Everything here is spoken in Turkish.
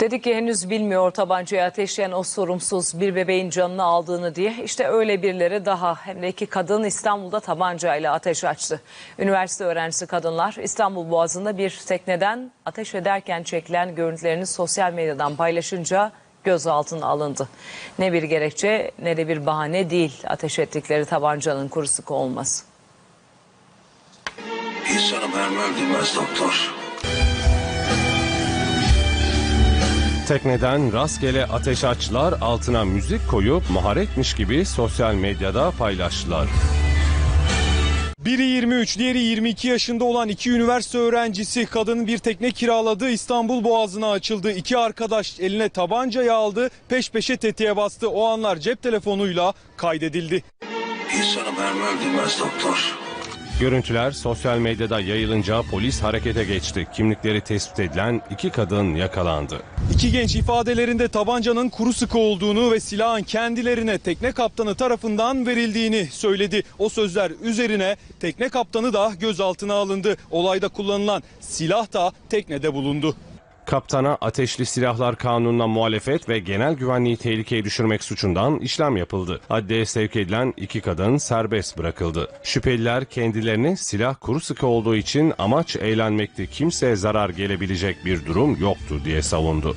Dedi ki henüz bilmiyor tabancayı ateşleyen o sorumsuz bir bebeğin canını aldığını diye. İşte öyle birileri daha hem de iki kadın İstanbul'da tabancayla ateş açtı. Üniversite öğrencisi kadınlar İstanbul Boğazı'nda bir tekneden ateş ederken çekilen görüntülerini sosyal medyadan paylaşınca gözaltına alındı. Ne bir gerekçe ne de bir bahane değil ateş ettikleri tabancanın kuru sıkı olması. İnsanı mermi öldürmez doktor. Tekneden rastgele ateş açtılar, altına müzik koyup maharetmiş gibi sosyal medyada paylaştılar. Biri 23, diğeri 22 yaşında olan iki üniversite öğrencisi kadının bir tekne kiraladığı İstanbul Boğazı'na açıldı. İki arkadaş eline tabancayı aldı, peş peşe tetiğe bastı. O anlar cep telefonuyla kaydedildi. İnsanı mermi öldürmez doktor. Görüntüler sosyal medyada yayılınca polis harekete geçti. Kimlikleri tespit edilen iki kadın yakalandı. İki genç ifadelerinde tabancanın kuru sıkı olduğunu ve silahın kendilerine tekne kaptanı tarafından verildiğini söyledi. O sözler üzerine tekne kaptanı da gözaltına alındı. Olayda kullanılan silah da teknede bulundu. Kaptana ateşli silahlar kanununa muhalefet ve genel güvenliği tehlikeye düşürmek suçundan işlem yapıldı. Adliyeye sevk edilen iki kadın serbest bırakıldı. Şüpheliler kendilerini silah kuru sıkı olduğu için amaç eğlenmekti kimseye zarar gelebilecek bir durum yoktu diye savundu.